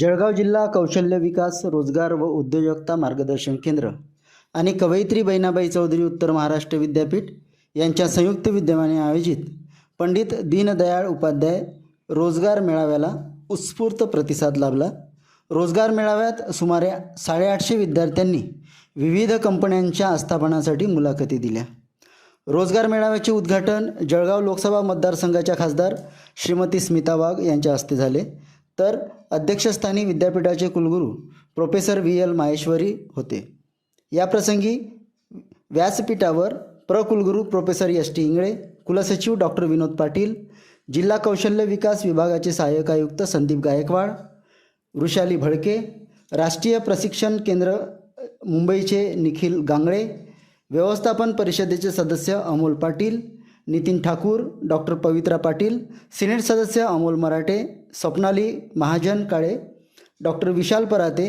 जळगाव जिल्हा कौशल्य विकास रोजगार व उद्योजकता मार्गदर्शन केंद्र आणि कवयित्री बहिणाबाई चौधरी उत्तर महाराष्ट्र विद्यापीठ यांच्या संयुक्त विद्यमाने आयोजित पंडित दीनदयाळ उपाध्याय रोजगार मेळाव्याला उत्स्फूर्त प्रतिसाद लाभला. रोजगार मेळाव्यात सुमारे साडेआठशे विद्यार्थ्यांनी विविध कंपन्यांच्या आस्थापनासाठी मुलाखती दिल्या. रोजगार मेळाव्याचे उद्घाटन जळगाव लोकसभा मतदारसंघाच्या खासदार श्रीमती स्मिता वाघ यांच्या हस्ते झाले. तर अध्यक्षस्थानी विद्यापीठाचे कुलगुरू प्रोफेसर व्ही एल माहेश्वरी होते. याप्रसंगी व्यासपीठावर प्रकुलगुरू प्रोफेसर एस टी इंगळे कुलसचिव डॉक्टर विनोद पाटील जिल्हा कौशल्य विकास विभागाचे सहाय्यक आयुक्त संदीप गायकवाड वृषाली भडके राष्ट्रीय प्रशिक्षण केंद्र मुंबईचे निखिल गांगळे व्यवस्थापन परिषदेचे सदस्य अमोल पाटील नितीन ठाकूर डॉक्टर पवित्रा पाटील सिनेट सदस्य अमोल मराठे स्वप्नाली महाजन काळे डॉक्टर विशाल पराते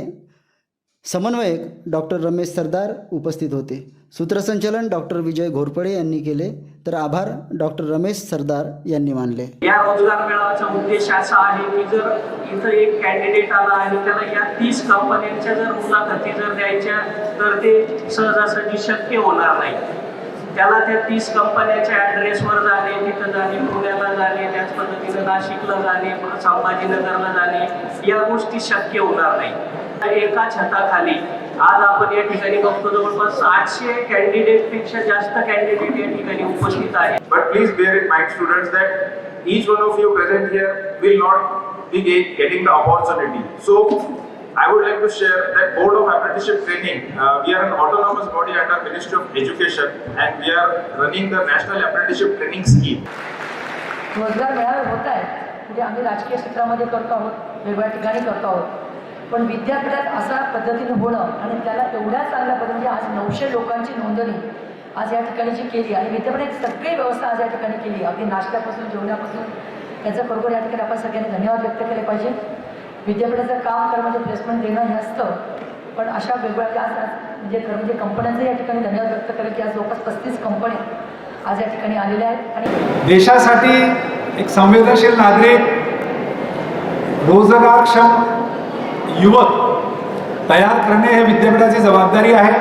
समन्वयक डॉक्टर रमेश सरदार उपस्थित होते. सूत्रसंचलन डॉक्टर विजय घोरपडे यांनी केले तर आभार डॉक्टर रमेश सरदार यांनी मानले. या रोजगार मेळाव्याचा उद्देश असा आहे की जर इथं एक कॅन्डिडेट आला आणि त्याला या तीस कंपन्यांच्या जर मुलाखती जर द्यायच्या तर ते सहजासहजी शक्य होणार नाही. त्याला त्या तीस कंपन्याच्या ॲड्रेसवर जाणे तिथं जाणे पुण्याला जाणे त्याच पद्धतीनं नाशिकला जाणे संभाजीनगरला जाणे या गोष्टी शक्य होणार नाही. एका छताखाली आज आपण या ठिकाणी बघतो जवळपास आठशे कॅन्डिडेटपेक्षा जास्त कॅन्डिडेट या ठिकाणी उपस्थित आहे but please bear in mind students, that each one of you present here will not be get- getting the opportunity. So, I would like to share that Board of Apprenticeship Training, uh, we are an autonomous body under Ministry of Education, and we are running the National Apprenticeship Training Scheme. रोजगार मेळावे होत आहेत म्हणजे आम्ही राजकीय क्षेत्रामध्ये करतो आहोत वेगवेगळ्या ठिकाणी करतो आहोत. पण विद्यापीठात असा पद्धतीने होणं आणि त्याला एवढ्या चांगल्या पद्धतीने आज नऊशे लोकांची नोंदणी आज या ठिकाणी जी केली आणि विद्यापीठात सगळी व्यवस्था आज या ठिकाणी केली. अगदी नाश्त्यापासून जेवणापासून त्याचं बरोबर या ठिकाणी आपण सगळ्यांनी धन्यवाद व्यक्त केले पाहिजे. विद्यापीठाचं काम कर प्लेसमेंट देणं हे असतं. पण अशा वेगवेगळ्या आज म्हणजे खरं म्हणजे कंपन्यांचं या ठिकाणी धन्यवाद व्यक्त करेल की आज जवळपास पस्तीस कंपन्या आज या ठिकाणी आलेल्या आहेत. आणि देशासाठी एक संवेदनशील नागरिक रोजगारक्षम युवक तयार करणे हे विद्यापीठाची जबाबदारी आहे.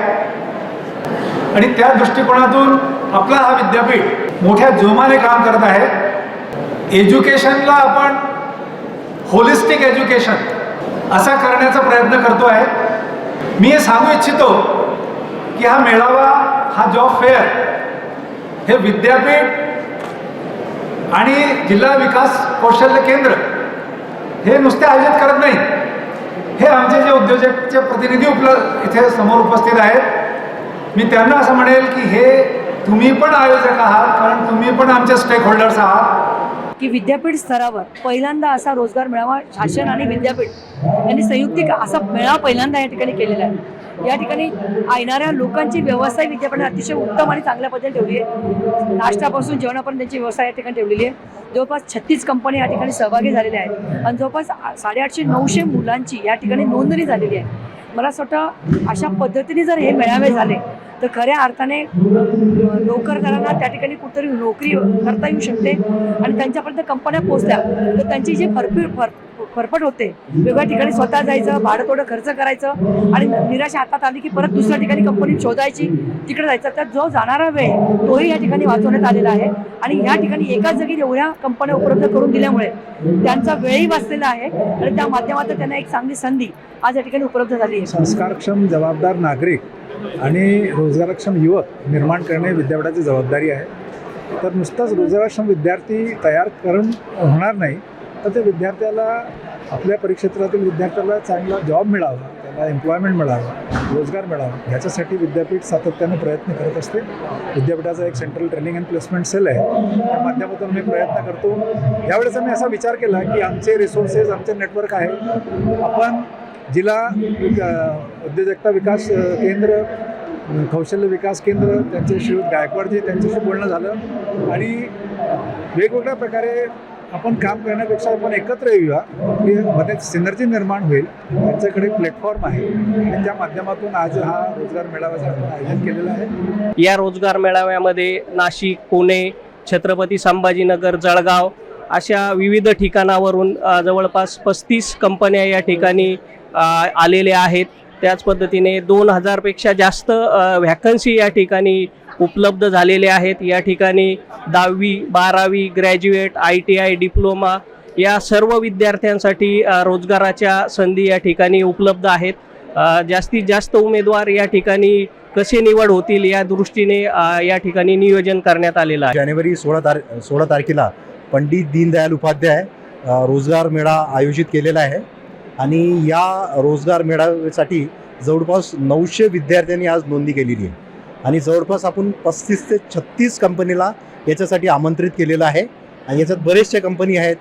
आणि त्या दृष्टिकोनातून आपला हा विद्यापीठ मोठ्या जोमाने काम करत आहे. एज्युकेशनला आपण होलिस्टिक एज्युकेशन असा करण्याचा प्रयत्न करतो आहे. मी हे सांगू इच्छितो की हा मेळावा हा जॉब फेअर हे विद्यापीठ आणि जिल्हा विकास कौशल्य केंद्र हे नुसते आयोजित करत नाही. हे आमचे जे उद्योजकचे प्रतिनिधी उपलब्ध इथे समोर उपस्थित आहेत. मी त्यांना असं म्हणेल की हे तुम्ही पण आयोजक आहात कारण तुम्ही पण आमचे स्टेक होल्डर्स आहात. की विद्यापीठ स्तरावर पहिल्यांदा असा रोजगार मेळावा शासन आणि विद्यापीठ यांनी संयुक्तिक असा मेळावा पहिल्यांदा या ठिकाणी केलेला आहे. या ठिकाणी येणाऱ्या लोकांची व्यवसाय विद्यापीठाने अतिशय उत्तम आणि चांगल्या पद्धतीने ठेवली आहे. नाश्त्यापासून जेवणापर्यंत त्यांची व्यवसाय या ठिकाणी ठेवलेली आहे. जवळपास छत्तीस कंपनी या ठिकाणी सहभागी झालेल्या आहेत. आणि जवळपास साडेआठशे नऊशे मुलांची या ठिकाणी नोंदणी झालेली आहे. मला असं वाटतं अशा पद्धतीने जर हे मेळावे झाले तर खऱ्या अर्थाने नोकरदारांना त्या ठिकाणी कुठेतरी नोकरी करता येऊ शकते. आणि त्यांच्यापर्यंत कंपन्या पोहोचल्या तर त्यांची जी भरपूर भर फरफट होते. वेगळ्या ठिकाणी स्वतः जायचं भाडं थोडं खर्च करायचं आणि निराशा हातात आली की परत दुसऱ्या ठिकाणी कंपनी शोधायची तिकडे जायचं. तर जो जाणारा वेळ तोही या ठिकाणी वाचवण्यात आलेला आहे. आणि या ठिकाणी एकाच जागी एवढ्या कंपन्या उपलब्ध करून दिल्यामुळे त्यांचा वेळही वाचलेला आहे आणि त्या माध्यमातून त्यांना एक चांगली संधी आज या ठिकाणी उपलब्ध झाली आहे. संस्कारक्षम जबाबदार नागरिक आणि रोजगारक्षम युवक निर्माण करणे विद्यापीठाची जबाबदारी आहे. तर नुसतंच रोजगारक्षम विद्यार्थी तयार करून होणार नाही तर ते विद्यार्थ्याला आपल्या परिक्षेत्रातील विद्यार्थ्याला चांगला जॉब मिळावा त्याला एम्प्लॉयमेंट मिळावा रोजगार मिळावा ह्याच्यासाठी विद्यापीठ सातत्याने प्रयत्न करत असते. विद्यापीठाचा एक central training and placement cell आहे. त्या माध्यमातून मी प्रयत्न करतो. यावेळेस मी असा विचार केला की आमचे रिसोर्सेस आमचे नेटवर्क आहे. आपण जिल्हा उद्योजकता विकास केंद्र कौशल्य विकास केंद्र त्यांचे गायकवाडजी त्यांच्याशी बोलणं झालं. आणि वेगवेगळ्या प्रकारे आपण काम करण्यापेक्षा आपण एकत्र येऊया. की मध्ये सिनर्जी निर्माण होईल. त्यांच्याकडे प्लॅटफॉर्म आहे. आणि त्या माध्यमातून आज हा रोजगार मेळाव्याचं आयोजन केलेलं आहे. या रोजगार मेळाव्यामध्ये नाशिक पुणे छत्रपती संभाजीनगर जळगाव अशा विविध ठिकाणावरून जवळपास पस्तीस कंपन्या या ठिकाणी आलेल्या आहेत. त्याच पद्धतीने दोन हजारपेक्षा जास्त व्हॅकन्सी या ठिकाणी उपलब्ध झालेले आहेत. या ठिकाणी दहावी बारावी graduate I T I diploma या सर्व विद्यार्थ्यांसाठी रोजगाराच्या संधी या ठिकाणी उपलब्ध आहेत. जास्तीत जास्त उमेदवार या ठिकाणी कसे निवड होतील या दृष्टीने या ठिकाणी नियोजन करण्यात आलेलं आहे. जानेवारी सोळा तार सोळा तारखेला पंडित दीनदयाल उपाध्याय रोजगार मेळा आयोजित केलेला आहे. आणि या रोजगार मेळाव्यासाठी जवळपास नऊशे विद्यार्थ्यांनी आज नोंदणी केलेली आहे. आणि जवळपास आपण पस्तीस ते छत्तीस कंपनीला याच्यासाठी आमंत्रित केलेलं आहे. आणि याच्यात बरेचशा कंपनी आहेत.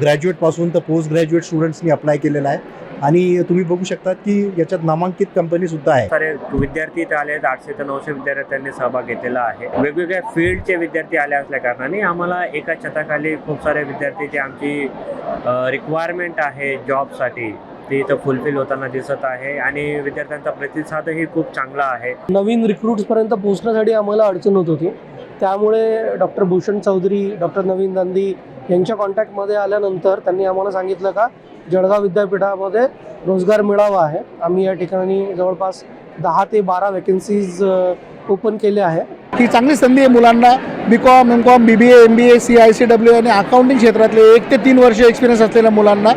ग्रॅज्युएटपासून तर पोस्ट ग्रॅज्युएट स्टुडंट्सनी अप्लाय केलेला आहे. आणि तुम्ही बघू शकता की याच्यात नामांकित कंपनीसुद्धा आहे. सारे विद्यार्थी इथे आले आहेत. आठशे ते नऊशे विद्यार्थ्यांनी सहभाग घेतलेला आहे. वेगवेगळ्या फील्डचे विद्यार्थी आले असल्या कारणाने आम्हाला एका छताखाली खूप सारे विद्यार्थी जे आमची रिक्वायरमेंट आहे जॉबसाठी ती इथं फुलफिल होताना दिसत आहे आणि विद्यार्थ्यांचा प्रतिसादही खूप चांगला आहे. नवीन रिक्रूट्सपर्यंत पोहोचण्यासाठी आम्हाला अडचण होत होती. त्यामुळे डॉक्टर भूषण चौधरी डॉक्टर नवीन गांधी यांच्या कॉन्टॅक्टमध्ये आल्यानंतर त्यांनी आम्हाला सांगितलं का जळगाव विद्यापीठामध्ये रोजगार मेळावा आहे. आम्ही या ठिकाणी जवळपास दहा ते बारा वेकेन्सीज ओपन केल्या आहे. ही चांगली संधी आहे मुलांना. B com M com B B A M B A C I C W आणि अकाउंटिंग क्षेत्रातले एक ते तीन वर्ष एक्सपिरियन्स असलेल्या मुलांना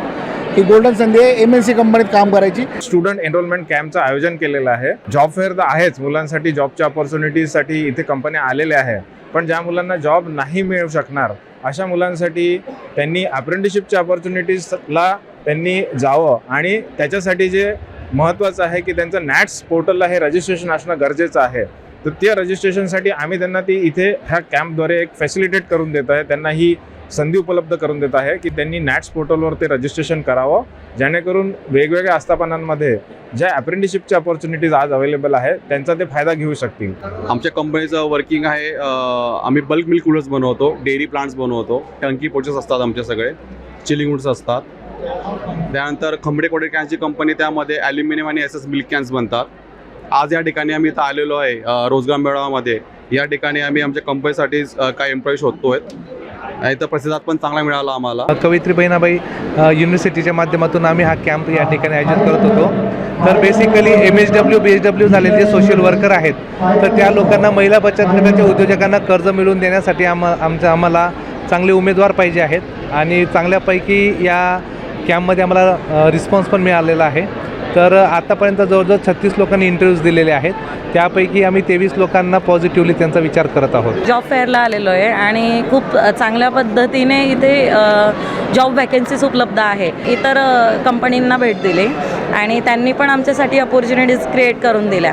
ही गोल्डन संधी आहे एम एन सी कंपनीत काम करायची. स्टुडंट एनरोलमेंट कॅम्पचं आयोजन केलेलं आहे. जॉब फेअर तर आहेच. मुलांसाठी जॉबच्या ऑपॉर्च्युनिटीजसाठी इथे कंपन्या आलेल्या आहे. पण ज्या मुलांना जॉब नाही मिळू शकणार अशा मुलांसाठी त्यांनी अप्रेंटिसशिपच्या ऑपॉर्च्युनिटीजला त्यांनी जावं. आणि त्याच्यासाठी जे महत्त्वाचं आहे की त्यांचं नॅट्स पोर्टलला हे रजिस्ट्रेशन असणं गरजेचं आहे. तर त्या रजिस्ट्रेशनसाठी आम्ही त्यांना ती इथे ह्या कॅम्पद्वारे एक फॅसिलिटेट करून देत आहे. त्यांना ही संधी उपलब्ध करून देत आहे की त्यांनी नॅट्स पोर्टलवर ते रजिस्ट्रेशन करावं जेणेकरून वेगवेगळ्या आस्थापनांमध्ये ज्या अप्रेंटिसशिपच्या ऑपॉर्च्युनिटीज आज अवेलेबल आहेत त्यांचा ते फायदा घेऊ शकतील. आमच्या कंपनीचं वर्किंग आहे आम्ही बल्क मिल्क कूलर्स बनवतो डेअरी प्लांट्स बनवतो टंकी पोचेस असतात आमचे सगळे चिलिंग वूड्स असतात. त्यानंतर खंबडे कोडे कॅन्सची कंपनी त्यामध्ये ॲल्युमिनियम आणि एस एस मिल्क कॅन्स बनतात. आज या ठिकाणी आम्ही इथं आलेलो आहे रोजगार मेळाव्यामध्ये. या ठिकाणी आम्ही आमच्या कंपनीसाठी काही एम्प्लॉई शोधतो आहेत इथं प्रतिसाद पण चांगला मिळाला आम्हाला. कवयित्री बहिणाबाई युनिव्हर्सिटीच्या माध्यमातून आम्ही हा कॅम्प या ठिकाणी आयोजित करत होतो. तर basically M H W B H W झालेले जे सोशल वर्कर आहेत तर त्या लोकांना महिला बचत गटाच्या उद्योजकांना कर्ज मिळवून देण्यासाठी आम्हा आमच्या आम्हाला चांगले उमेदवार पाहिजे आहेत. आणि चांगल्यापैकी या कॅम्पमध्ये आम्हाला रिस्पॉन्स पण मिळालेला आहे. तर आतापर्यंत जवळजवळ छत्तीस लोकांनी इंटरव्ह्यूज दिलेले आहेत. त्यापैकी आम्ही तेवीस लोकांना पॉझिटिव्हली त्यांचा विचार करत आहोत. जॉब फेअरला आलेलो आहे आणि खूप चांगल्या पद्धतीने इथे जॉब वॅकन्सीज उपलब्ध आहे. इतर कंपनींना भेट दिली आणि त्यांनी पण आमच्यासाठी अपॉर्च्युनिटीज क्रिएट करून दिल्या.